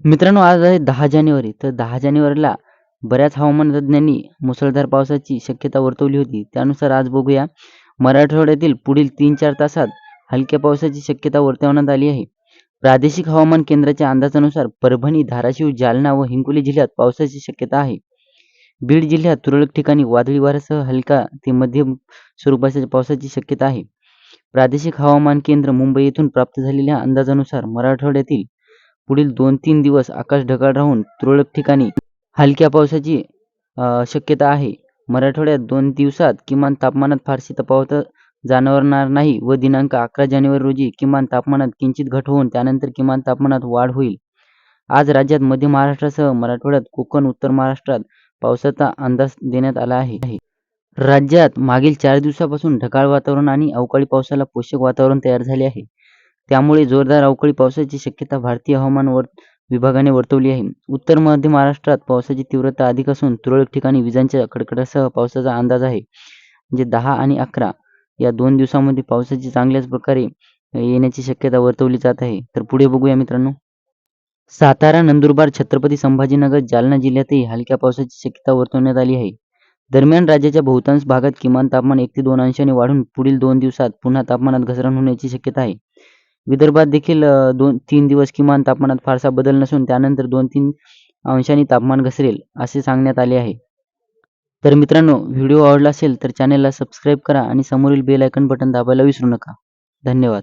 मित्रांनो आज आहे दहा जानेवारी. तर दहा जानेवारीला बऱ्याच हवामान तज्ज्ञांनी मुसळधार पावसाची शक्यता वर्तवली होती. त्यानुसार आज बघूया मराठवाड्यातील पुढील तीन चार तासात हलक्या पावसाची शक्यता वर्तवण्यात आली आहे. प्रादेशिक हवामान केंद्राच्या अंदाजानुसार परभणी धाराशिव जालना व हिंगोली जिल्ह्यात पावसाची शक्यता आहे. बीड जिल्ह्यात तुरळक ठिकाणी वादळी वाऱ्यासह हलका ते मध्यम स्वरूपाच्या पावसाची शक्यता आहे. प्रादेशिक हवामान केंद्र मुंबई येथून प्राप्त झालेल्या अंदाजानुसार मराठवाड्यातील पुढील दोन तीन दिवस आकाश ढगाळ राहून तुरळक ठिकाणी हलक्या पावसाची शक्यता आहे. मराठवाड्यात दोन दिवसात किमान तापमानात फारशी तफावत जाणवणार नाही व दिनांक अकरा जानेवारी रोजी किमान तापमानात किंचित घट होऊन त्यानंतर किमान तापमानात वाढ होईल. आज राज्यात मध्य महाराष्ट्रासह मराठवाड्यात कोकण उत्तर महाराष्ट्रात पावसाचा अंदाज देण्यात आला आहे. राज्यात मागील चार दिवसापासून ढगाळ वातावरण आणि अवकाळी पावसाला पोषक वातावरण तयार झाले आहे. त्यामुळे जोरदार अवकाळी पावसाची शक्यता भारतीय हवामान वर विभागाने वर्तवली आहे. उत्तर मध्य महाराष्ट्रात पावसाची तीव्रता अधिक असून तुरळक ठिकाणी विजांच्या कडकडासह पावसाचा अंदाज आहे. म्हणजे दहा आणि अकरा या दोन दिवसांमध्ये पावसाची चांगल्याच प्रकारे येण्याची शक्यता वर्तवली जात आहे. तर पुढे बघूया मित्रांनो. सातारा नंदुरबार छत्रपती संभाजीनगर जालना जिल्ह्यातही हलक्या पावसाची शक्यता वर्तवण्यात आली आहे. दरम्यान राज्याच्या बहुतांश भागात किमान तापमान एक ते दोन अंशांनी वाढून पुढील दोन दिवसात पुन्हा तापमानात घसरण होण्याची शक्यता आहे. विदर्भात देखील दोन तीन दिवस किमान तापमानात फारसा बदल नसून त्यानंतर दोन तीन अंशांनी तापमान घसरेल असे सांगण्यात आले आहे. तर मित्रांनो व्हिडिओ आवडला असेल तर चॅनेलला सबस्क्राईब करा आणि समोरील बेल आयकन बटन दाबायला विसरू नका. धन्यवाद.